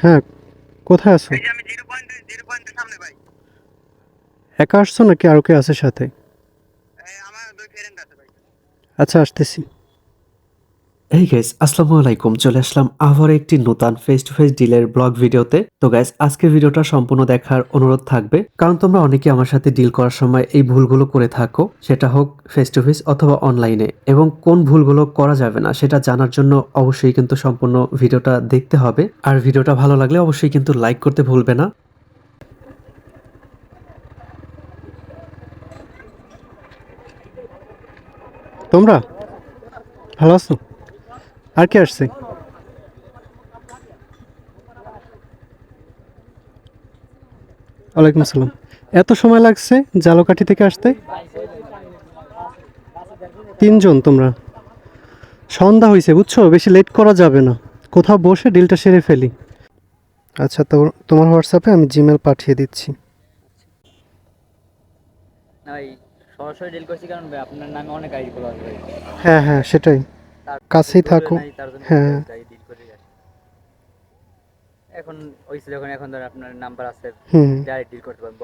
হ্যাঁ কোথায় আছো? একা আসছো নাকি আরও কে আছে সাথে? আচ্ছা আসতেছি। এই গাইস আসসালামু আলাইকুম। চলে আসলাম আবার একটি নতুন ফেস টু ফেস ডিলের ব্লগ ভিডিওতে তো গাইস আজকের ভিডিওটা সম্পূর্ণ দেখার অনুরোধ থাকবে। কারণ তোমরা অনেকে আমার সাথে ডিল করার সময় এই ভুলগুলো করে থাকো। সেটা হোক ফেস টু ফেস অথবা অনলাইনে এবং কোন ভুলগুলো করা যাবে না, সেটা জানার জন্য অবশ্যই কিন্তু সম্পূর্ণ ভিডিওটা দেখতে হবে। আর ভিডিওটা ভালো লাগলে অবশ্যই কিন্তু লাইক করতে ভুলবে না। তোমরা? ভালো আছো? আর কে আসছে? ওয়ালাইকুম আসসালাম। এত সময় লাগছে জালকাঠি থেকে আসতে? তিনজন তোমরা। সন্ধ্যা হয়েছে বুঝছ? বেশি লেট করা যাবে না। কোথাও বসে ডিলটা সেরে ফেলি। আচ্ছা তো তোমার হোয়াটসঅ্যাপে আমি জিমেল পাঠিয়ে দিচ্ছি। সরাসরি ডিল করছি কারণ আপনার নামে অনেক আইডি খোলা হ্যাঁ হ্যাঁ সেটাই। কাছেই থাকো। হ্যাঁ। এখন হয়েছে যখন এখন ধর আপনার নাম্বার আছে ডাইরেক্ট ডিল করতে পারব।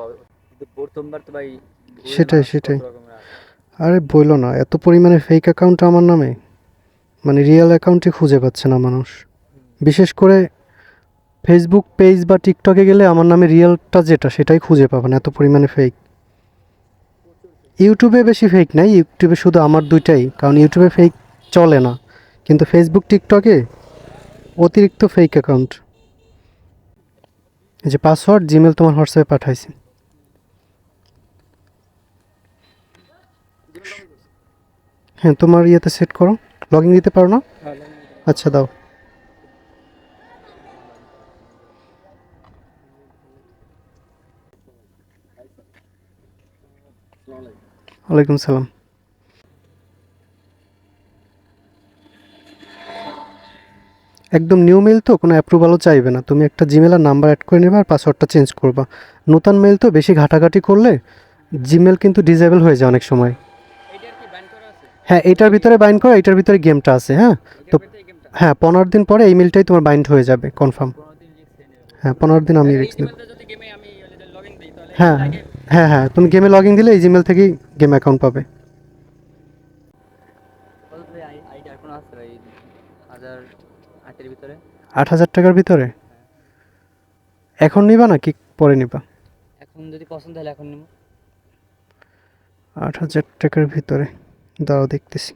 কিন্তু প্রথমবার তো ভাই সেটাই, সেটাই। আরে বইলো না এত পরিমাণে ফেক অ্যাকাউন্ট আমার নামে? মানে রিয়েল অ্যাকাউন্টই খুঁজে পাচ্ছে না মানুষ। বিশেষ করে ফেসবুক পেজ বা টিকটকে গেলে আমার নামে রিয়েলটা যেটা সেটাই খুঁজে পাবেন এত পরিমাণে ফেক ইউটিউবে বেশি ফেক নাই ইউটিউবে শুধু আমার দুইটাই কারণ ইউটিউবে ফেক চলে না। কিন্তু ফেসবুক টিকটকে অতিরিক্ত ফেক অ্যাকাউন্ট যে পাসওয়ার্ড জিমেল তোমার হোয়াটসঅ্যাপে পাঠাইছি। হ্যাঁ তোমার ইয়েতে সেট করো। লগইন দিতে পারো না? আচ্ছা দাও। ওয়ালাইকুম সালাম। একদম নিউ মেল তো, কোনো অ্যাপ্রুভালও চাইবে না। তুমি একটা জিমেল আর নাম্বার অ্যাড করে নেবে আর পাসওয়ার্ডটা চেঞ্জ করবা। নতুন মেল তো বেশি ঘাটাঘাটি করলে জিমেল কিন্তু ডিজেবল হয়ে যায় অনেক সময়। হ্যাঁ এটার ভিতরে বাইন্ড করা, এটার ভিতরে গেমটা আছে হ্যাঁ? তো হ্যাঁ পনেরো দিন পরে এই মেলটাই তোমার বাইন্ড হয়ে যাবে কনফার্ম হ্যাঁ পনেরো দিন আমি নেব। হ্যাঁ হ্যাঁ হ্যাঁ তুমি গেমে লগ ইন দিলে এই জিমেল থেকেই গেম অ্যাকাউন্ট পাবে। আট হাজার টাকার ভিতরে? এখন নিবা নাকি পরে নিবা? এখন যদি পছন্দ হলে এখন নেব। আট হাজার টাকার ভিতরে। দাঁড়াও দেখতেছি।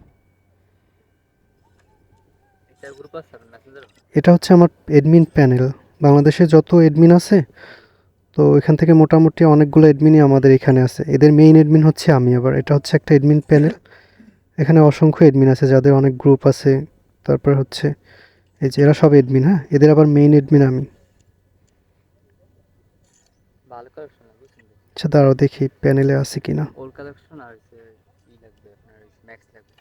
এটা হচ্ছে আমার এডমিন প্যানেল বাংলাদেশে যত এডমিন আছে তো এখান থেকে মোটামুটি অনেকগুলো এডমিনই আমাদের এখানে আছে। এদের মেইন এডমিন হচ্ছে আমি আবার। এটা হচ্ছে একটা এডমিন প্যানেল এখানে অসংখ্য এডমিন আছে যাদের অনেক গ্রুপ আছে। তারপর হচ্ছে এই যে এরা সব এডমিন হ্যাঁ? এদের আবার মেইন এডমিন আমি। আচ্ছা দাঁড়াও দেখি প্যানেলে আছে কিনা। ওল্ড কালেকশন আর হচ্ছে ই লাগবে আপনার ম্যাক্স লাগবে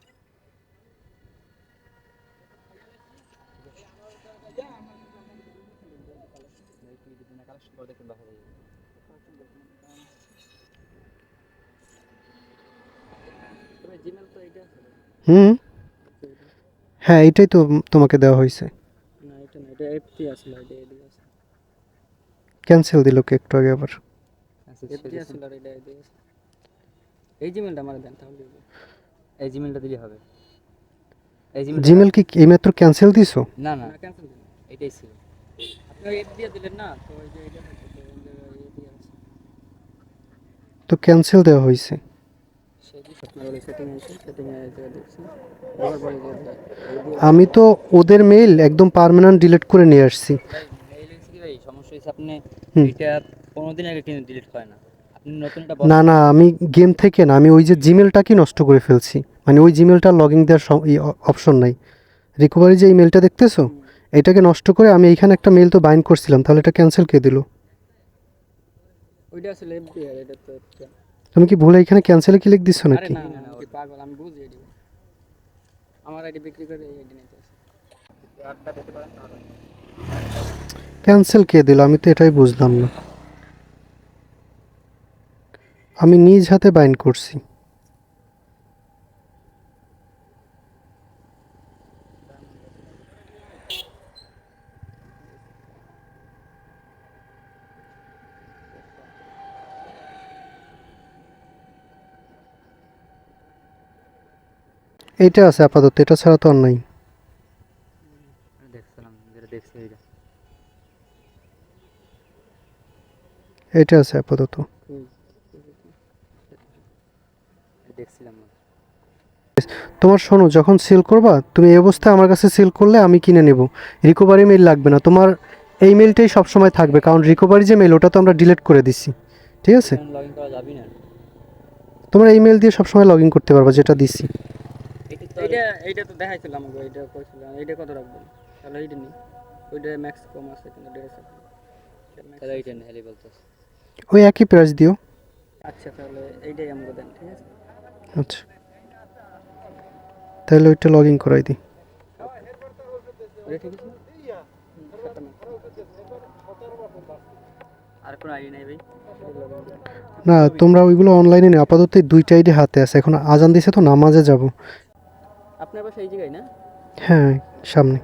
হুম হ্যাঁ এইটাই তো তোমাকে দেওয়া হয়েছে। না এটা না এটা এফটি আসলে এটা আছে ক্যান্সেল দিল কি একটু আগে আবার? এফটি আসলে আর এটা এদিকে আছে এই জিমেলটা আমার দেন তাহলে। এই জিমেলটা দিলে হবে। এই জিমেল জিমেল কি এইমাত্র ক্যান্সেল দিছো? না না। ক্যান্সেল দিন এটাই ছিল। আপনি এফ দিয়ে দিলেন না তো ওই যে এটা। তো ক্যান্সেল দেওয়া হয়েছে। আমি তো ওদের মেইল একদম পার্মানেন্ট ডিলিট করে নিয়ে আসছি। না না, আমি গেম থেকে না, আমি ওই যে জিমেলটাকে নষ্ট করে ফেলছি। মানে ওই জিমেলটা লগইন দেওয়ার অপশন নাই। রিকভারি যে ইমেলটা দেখতেছো, এটাকে নষ্ট করে আমি এইখানে একটা মেল তো বাইন্ড করছিলাম, তাহলে এটা ক্যান্সেল কে দিল? ওইটা আসলে এটা তো তুমি কি ভুলে এখানে ক্যান্সেলে লিখ দিছো নাকি? পাগল আমি বুঝি এডি আমার আইডি বিক্রি করে নিতে ক্যান্সেল কে দিল? আমি তো এটাই বুঝলাম না। আমি নিজ হাতে বাইন্ড করছি। এইটা আছে আপাতত এটা ছাড়া তো আর নাই। এটা আছে আপাতত। তোমার শোনো যখন সেল করবা তুমি এই অবস্থায় আমার কাছে সেল করলে আমি কিনে নেব। রিকভারি মেইল লাগবে না। তোমার এই মেইলটাই সবসময় থাকবে কারণ রিকোভারি যে মেইল ওটা তো আমরা ডিলিট করে দিচ্ছি ঠিক আছে? তোমরা এই মেইল দিয়ে সবসময় লগ ইন করতে পারবা যেটা দিছি। এইটা এইটা তো দেখাইছিল আমাকে এইটা কইছিলাম এইটা কত রাখবেন তাহলে এইটা নেই ওইটা ম্যাক্স কম আছে কিন্তু দেড় আছে তাহলে এইটা নেই হেলি বলতেছে। ওই একই প্রাইস দিও। আচ্ছা তাহলে এইটাই আমাকে দেন ঠিক আছে? আচ্ছা। তাহলে ওইটা লগ ইন করাই দিই ঠিক আছে? হুম, সাতটা max। আর কোনো আইডি নাই ভাই? না তোমরা ওইগুলো অনলাইনে নেই আপাতত এই দুইটা আইডি হাতে আছে। এখন আজান দিছে তো নামাজে যাব। আপনার বাসা এই জায়গায় না? হ্যাঁ সামনে।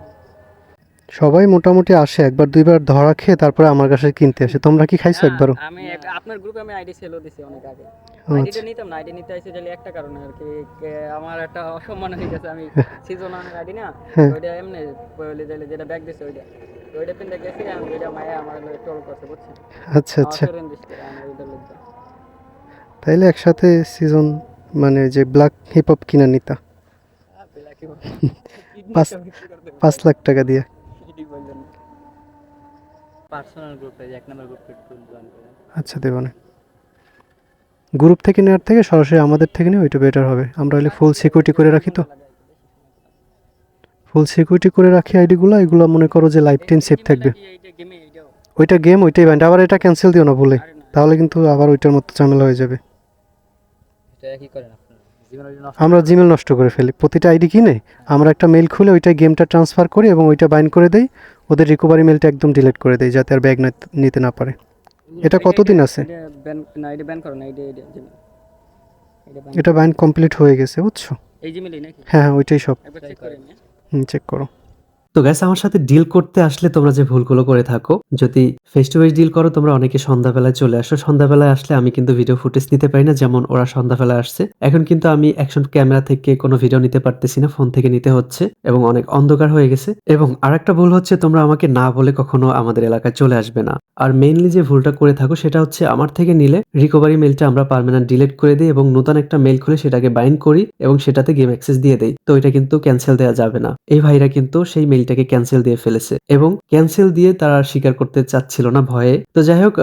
সবাই মোটামুটি আসে একবার দুইবার ধরা খেয়ে তারপরে আমার কাছে কিনতে আসে। তোমরা কি খাইছো একবারও? আমি এক- আপনার গ্রুপে আমি আইডি সেলও দিছি অনেক আগে। আইডিটা আচ্ছা। নিতাম না আইডি নিতে আইছি তাহলে একটা কারণে আর কি কে- আমার একটা অসম্মান হয়ে গেছে আমি সিজন আইডি না হ্যাঁ। ওইটা এমনি বলে দিলে যেটা ব্যাগ দিছে ওইটা। তো ওইটা পিনতে গেছি আমি ওইটা মায়া আমার ট্রল করছে বুঝছেন? আচ্ছা আচ্ছা। আমার আমি ওইটা তাইলে একসাথে সিজন মানে যে ব্ল্যাক হিপ হপ কিনে নিতা। পাঁচ- পাঁচ লাখ টাকা দিয়ে। পার্সোনাল গ্রুপে এক নাম্বার গ্রুপে আচ্ছা থেকে নেওয়ার থেকে সরাসরি আমাদের থেকে নিয়ে ওইটা বেটার হবে। আমরা হলে ফুল সিকিউরিটি করে রাখি তো। ফুল সিকিউরিটি করে রাখি আইডিগুলো এগুলো মনে করো যে লাইফ টাইম সেভ থাকবে। ওইটা গেম ওইটাই ব্যান্ড আবার এটা ক্যান্সেল দিও না ভুলে। তাহলে কিন্তু আবার ওইটার মতো ঝামেলা হয়ে যাবে। এটা কি করেন আমরা জিমেল নষ্ট করে ফেলি। প্রতিটা আইডি কিনে আমরা একটা মেল খুলে ওইটা গেমটা ট্রান্সফার করি এবং ওইটা বাইন্ড করে দেই। ওদের রিকভারি মেলটা একদম ডিলিট করে দেই যাতে আর ব্যাগ নিতে না পারে। এটা কতদিন আছে? এটা বাইন্ড কমপ্লিট হয়ে গেছে বুঝছ? এই জিমেলই নাকি? হ্যাঁ হ্যাঁ ওইটাই সব। একবার চেক চেক করো। তো গ্যাস আমার সাথে ডিল করতে আসলে তোমরা যে ভুলগুলো করে থাকো, যদি ফেস টু ফেস ডিল করো, তোমরা অনেকে সন্ধ্যাবেলায় চলে আসো। সন্ধ্যাবেলায় আসলে আমি কিন্তু ভিডিও ফুটেজ নিতে পারি না, যেমন ওরা সন্ধ্যাবেলায় আসছে। এখন কিন্তু আমি অ্যাকশন ক্যামেরা থেকে কোনো ভিডিও নিতে পারতেছি না ফোন থেকে নিতে হচ্ছে এবং অনেক অন্ধকার হয়ে গেছে। এবং আরেকটা ভুল হচ্ছে, তোমরা আমাকে না বলে কখনো আমাদের এলাকায় চলে আসবে না। আর মেইনলি যে ভুলটা করে থাকো, সেটা হচ্ছে আমার থেকে নিলে রিকভারি মেলটা আমরা পার্মানেন্ট ডিলিট করে দিই এবং নতুন একটা মেল খুলে সেটাকে বাইন্ড করি এবং সেটাতে গেম অ্যাক্সেস দিয়ে দেই। তো এটা কিন্তু ক্যান্সেল দেওয়া যাবে না। এই ভাইরা কিন্তু সেই মেইলটাকে ক্যান্সেল দিয়ে ফেলেছে এবং ক্যান্সেল দিয়ে তারা স্বীকার করতে চাচ্ছিল না ভয়ে। তো যাই হোক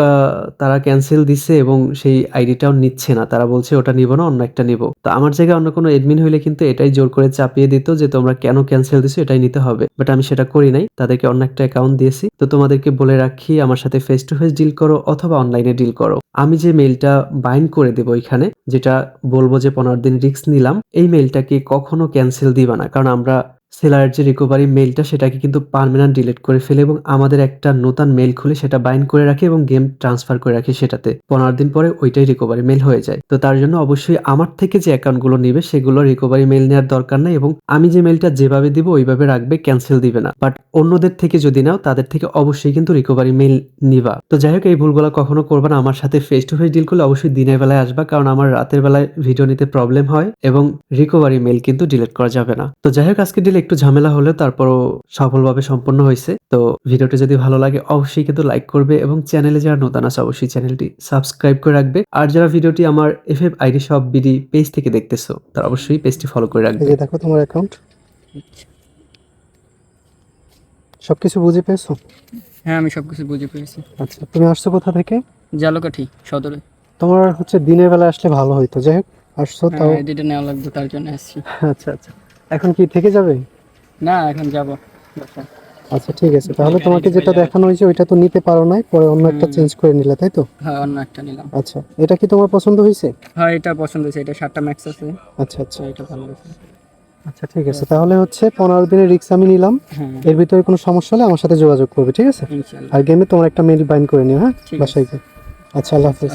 তারা ক্যান্সেল দিছে এবং সেই আইডিটাও নিচ্ছে না। তারা বলছে, ওটা নিব না, অন্য একটা নিব। তো আমার জায়গায় অন্য কোনো এডমিন হইলে কিন্তু এটাই জোর করে চাপিয়ে দিত যে, তোমরা কেন ক্যান্সেল দিছো? এটাই নিতে হবে। বাট আমি সেটা করি নাই। তাদেরকে অন্য একটা অ্যাকাউন্ট দিয়েছি। তো তোমাদেরকে বলে রাখি, আমার সাথে ফেস টু ফেস ডিল করো অথবা অনলাইনে ডিল করো। আমি যে মেইলটা বাইন্ড করে দেবো এখানে যেটা বলব যে, পনেরো দিন রিস্ক নিলাম, এই মেইলটাকে কখনো ক্যান্সেল দিবা না। কারণ আমরা সেলারের যে রিকভারি মেলটা সেটাকে কিন্তু পার্মানেন্ট ডিলিট করে ফেলে এবং আমাদের একটা নতুন মেইল খুলে সেটা বাইন্ড করে রাখে এবং গেম ট্রান্সফার করে রাখি সেটাতে। পনেরো দিন পরে ওইটাই রিকোভারি মেইল হয়ে যায়। তো তার জন্য অবশ্যই আমার থেকে যে অ্যাকাউন্টগুলো নিবে সেগুলো রিকভারি মেল নেওয়ার দরকার নেই এবং আমি যে মেলটা যেভাবে দিব ওইভাবে রাখবে ক্যান্সেল দিবে না। বাট অন্যদের থেকে যদি নাও, তাদের থেকে অবশ্যই কিন্তু রিকভারি মেইল নিবা। তো যাই হোক, এই ভুলগুলো কখনো করবে না। আমার সাথে ফেস টু ফেস ডিল করলে অবশ্যই দিনের বেলায় আসবা কারণ আমার রাতের বেলায় ভিডিও নিতে প্রবলেম হয় এবং রিকোভারি মেইল কিন্তু ডিলিট করা যাবে না। তো যাই হোক আজকে ডিল একটু ঝামেলা হলেও তারপরও সফলভাবে সম্পন্ন হয়েছে। তো ভিডিওটি যদি ভালো লাগে অবশ্যই কিন্তু লাইক করবে এবং চ্যানেলে যারা নতুন আছে অবশ্যই চ্যানেলটি সাবস্ক্রাইব করে রাখবে। আর যারা ভিডিওটি আমার এফ এফ আইডি সব বিডি পেজ থেকে দেখতেছো তারা অবশ্যই পেজটি ফলো করে রাখবে। দেখো তোমার অ্যাকাউন্ট সব কিছু বুঝে পেয়েছ? হ্যাঁ আমি সব কিছু বুঝে পেয়েছি। আচ্ছা তুমি আসছো কোথা থেকে? জালকাঠি সদরে। তোমার হচ্ছে দিনের বেলা আসলে ভালো হইতো যাই হোক আসছো তাও। হ্যাঁ এদিকে নেওয়া লাগবে তার জন্য আসছি। আচ্ছা আচ্ছা। এখন কি থেকে যাবে? না এখন যাব। আচ্ছা ঠিক আছে। তাহলে তোমাকে যেটা দেখানো হয়েছে ওইটা তো নিতে পারো নাই পরে অন্য একটা চেঞ্জ করে নিলে তাই তো? হ্যাঁ অন্য একটা নিলাম। আচ্ছা এটা কি তোমার পছন্দ হয়েছে? হ্যাঁ এটা পছন্দ হয়েছে এটা সাতটা ম্যাক্স আছে। আচ্ছা আচ্ছা। আচ্ছা এটা ভালো লাগছে আচ্ছা ঠিক আছে। তাহলে হচ্ছে পনেরো দিনের রিক্স আমি নিলাম। হ্যাঁ। এর ভিতরে কোনো সমস্যা হলে আমার সাথে যোগাযোগ করবে ঠিক আছে? আর গেমে তোমার একটা মেল বাইন্ড করে নিও হ্যাঁ? বাসায় গিয়ে। আচ্ছা আল্লাহ হাফিজ।